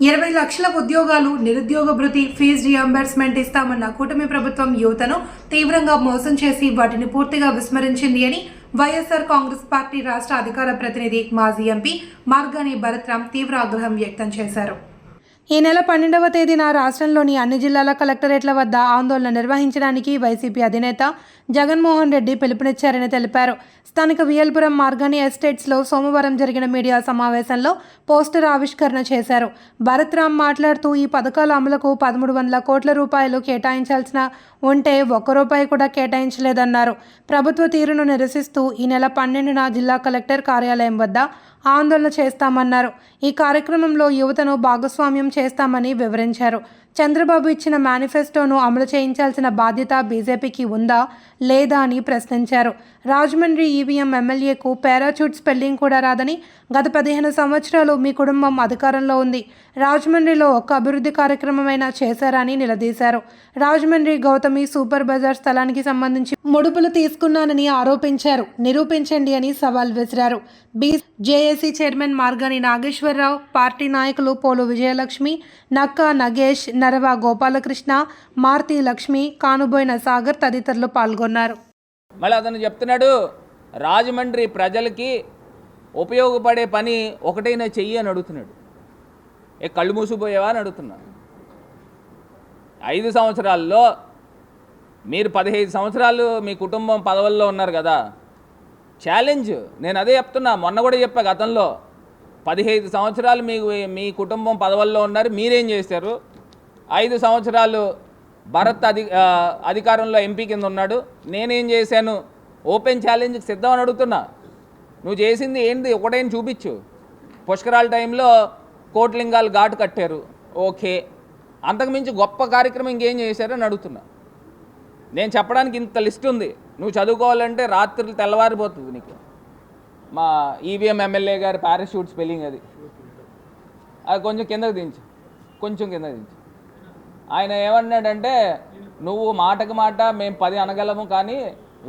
ఇరవై లక్షల ఉద్యోగాలు నిరుద్యోగ భృతి ఫీజు రియంబర్స్మెంట్ ఇస్తామన్న కూటమి ప్రభుత్వం యువతను తీవ్రంగా మోసం చేసి వాటిని పూర్తిగా విస్మరించింది అని వైఎస్ఆర్ కాంగ్రెస్ పార్టీ రాష్ట్ర అధికార ప్రతినిధి మాజీ ఎంపీ మార్గాని భరత్రామ్ తీవ్ర ఆగ్రహం వ్యక్తం చేశారు. ఈ నెల పన్నెండవ తేదీన రాష్ట్రంలోని అన్ని జిల్లాల కలెక్టరేట్ల వద్ద ఆందోళన నిర్వహించడానికి వైసీపీ అధినేత జగన్మోహన్ రెడ్డి పిలుపునిచ్చారని తెలిపారు. స్థానిక వియల్పురం మార్గాని ఎస్టేట్స్లో సోమవారం జరిగిన మీడియా సమావేశంలో పోస్టర్ ఆవిష్కరణ చేశారు. భరత్రామ్ మాట్లాడుతూ ఈ పథకాల అమలుకు పదమూడు వందల కోట్ల రూపాయలు కేటాయించాల్సిన ఉంటే ఒక్క రూపాయి కూడా కేటాయించలేదన్నారు. ప్రభుత్వ తీరును నిరసిస్తూ ఈ నెల పన్నెండున జిల్లా కలెక్టర్ కార్యాలయం వద్ద ఆందోళన చేస్తామన్నారు. ఈ కార్యక్రమంలో యువతను భాగస్వామ్యం చేస్తామని వివరించారు. చంద్రబాబు ఇచ్చిన మేనిఫెస్టోను అమలు చేయించాల్సిన బాధ్యత బీజేపీకి ఉందా లేదా అని ప్రశ్నించారు. రాజమండ్రి ఈవీఎం ఎమ్మెల్యేకు పారాచూట్ స్పెల్లింగ్ కూడా రాదని గత పదిహేను సంవత్సరాలు మీ కుటుంబం అధికారంలో ఉంది. రాజమండ్రిలో ఒక్క అభివృద్ధి కార్యక్రమమైనా చేశారని నిలదీశారు. రాజమండ్రి గౌతమి సూపర్ బజార్ స్థలానికి సంబంధించి ముడుపులు తీసుకున్నానని ఆరోపించారు. నిరూపించండి అని సవాల్ విసిరారు. B JAC chairman Margani Nageswararao party నాయకులు పోలు విజయలక్ష్మి నక్క నగేష్ నరవ గోపాలకృష్ణ మారుతి లక్ష్మి కానుబోయిన సాగర్ తదితరులు పాల్గొన్నారు. మళ్ళీ అతను చెప్తున్నాడు రాజమండ్రి ప్రజలకి ఉపయోగపడే పని ఒకటైనా చెయ్యి అని అడుగుతున్నాడు. ఏ కళ్ళు మూసిపోయావా అని అడుగుతున్నాడు ఐదు సంవత్సరాల్లో మీరు పదిహేను సంవత్సరాలు మీ కుటుంబం పదవుల్లో ఉన్నారు కదా. ఛాలెంజ్ నేను అదే చెప్తున్నా మొన్న కూడా చెప్పా గతంలో. పదిహేను సంవత్సరాలు మీ మీ కుటుంబం పదవుల్లో ఉన్నారు మీరేం చేశారు? ఐదు సంవత్సరాలు భరత్ అధి అధికారంలో ఎంపీ కింద ఉన్నాడు. నేనేం చేశాను? ఓపెన్ ఛాలెంజ్కి సిద్ధం అని అడుగుతున్నా. నువ్వు చేసింది ఏంది? ఒకటేం చూపించు. పుష్కరాల టైంలో కోట్లింగాలు ఘాటు కట్టారు. ఓకే. అంతకుమించి గొప్ప కార్యక్రమం ఇంకేం చేశారని అడుగుతున్నా. నేను చెప్పడానికి ఇంత లిస్ట్ ఉంది. నువ్వు చదువుకోవాలంటే రాత్రులు తెల్లవారిపోతుంది నీకు. మా ఈవీఎం ఎమ్మెల్యే గారి పారాషూట్ స్పెల్లింగ్ అది. అది కొంచెం కిందకు దించు. కొంచెం కిందకు దించు. ఆయన ఏమన్నాడంటే నువ్వు మాటకు మాట మేము పది అనగలము కానీ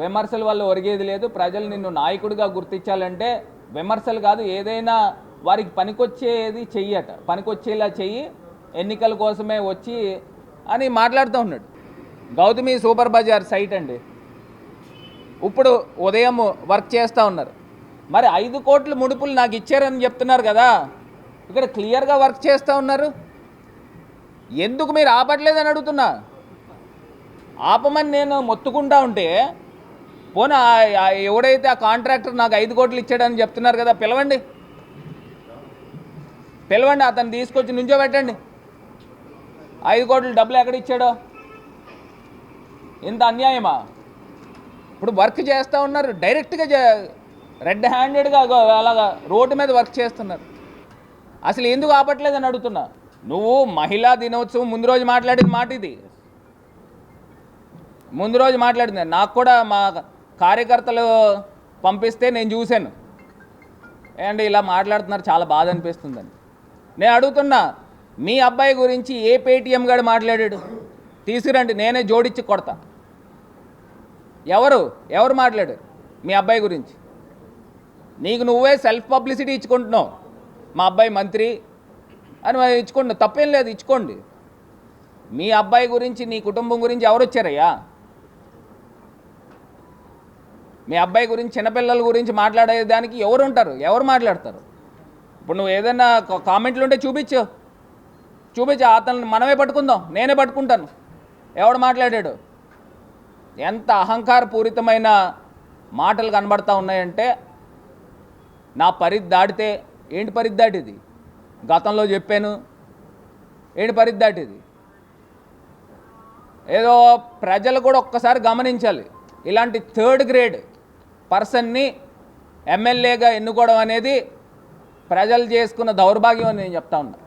విమర్శల వల్ల ఒరిగేది లేదు. ప్రజలు నిన్ను నాయకుడిగా గుర్తించాలంటే విమర్శలు కాదు ఏదైనా వారికి పనికొచ్చేది చెయ్యట. పనికొచ్చేలా చెయ్యి ఎన్నికల కోసమే వచ్చి అని మాట్లాడుతూ ఉన్నాడు. గౌతమి సూపర్ బజార్ సైట్ అండి. ఇప్పుడు ఉదయం వర్క్ చేస్తూ ఉన్నారు. మరి ఐదు కోట్ల ముడుపులు నాకు ఇచ్చారని చెప్తున్నారు కదా. ఇక్కడ క్లియర్గా వర్క్ చేస్తూ ఉన్నారు. ఎందుకు మీరు ఆపట్లేదని అడుగుతున్నా? ఆపమని నేను మొత్తుకుంటా ఉంటే పోనీ ఎవడైతే ఆ కాంట్రాక్టర్ నాకు ఐదు కోట్లు ఇచ్చాడని చెప్తున్నారు కదా పిలవండి. పిలవండి అతను తీసుకొచ్చి నుంచో పెట్టండి ఐదు కోట్లు డబ్బులు ఎక్కడ ఇచ్చాడో? ఇంత అన్యాయమా? ఇప్పుడు వర్క్ చేస్తూ ఉన్నారు డైరెక్ట్గా రెడ్ హ్యాండెడ్గా అలాగా రోడ్డు మీద వర్క్ చేస్తున్నారు. అసలు ఎందుకు ఆపట్లేదని అడుగుతున్నా? నువ్వు మహిళా దినోత్సవం ముందు రోజు మాట్లాడిన మాట ఇది. ముందు రోజు మాట్లాడింది. నాకు కూడా మా కార్యకర్తలు పంపిస్తే నేను చూశాను. అండ్ ఇలా మాట్లాడుతున్నారు? చాలా బాధ అనిపిస్తుందని. నేను అడుగుతున్నా మీ అబ్బాయి గురించి ఏ పేటీఎం గాడు మాట్లాడాడు? తీసుకురండి నేనే జోడించి కొడతా. ఎవరు? ఎవరు మాట్లాడారు? మీ అబ్బాయి గురించి. నీకు నువ్వే సెల్ఫ్ పబ్లిసిటీ ఇచ్చుకుంటున్నావు. మా అబ్బాయి మంత్రి అని మరి ఇచ్చుకోండి. తప్పేం లేదు ఇచ్చుకోండి. మీ అబ్బాయి గురించి నీ కుటుంబం గురించి ఎవరు వచ్చారయ్యా? మీ అబ్బాయి గురించి చిన్నపిల్లల గురించి మాట్లాడేదానికి ఎవరు ఉంటారు? ఎవరు మాట్లాడతారు? ఇప్పుడు నువ్వు ఏదైనా కామెంట్లు ఉంటే చూపించు. చూపించు అతను మనమే పట్టుకుందాం. నేనే పట్టుకుంటాను. ఎవడు మాట్లాడాడు? ఎంత అహంకారపూరితమైన మాటలు కనబడతా ఉన్నాయంటే నా పరిధి దాటితే ఏంటి పరిధి దాటిది? గతంలో చెప్పాను. ఏంటి పరిద్దాటి దాటిది ఏదో ప్రజలు కూడా ఒక్కసారి గమనించాలి. ఇలాంటి థర్డ్ గ్రేడ్ పర్సన్ని ఎమ్మెల్యేగా ఎన్నుకోవడం అనేది ప్రజలు చేసుకున్న దౌర్భాగ్యం అని నేను చెప్తా ఉన్నా.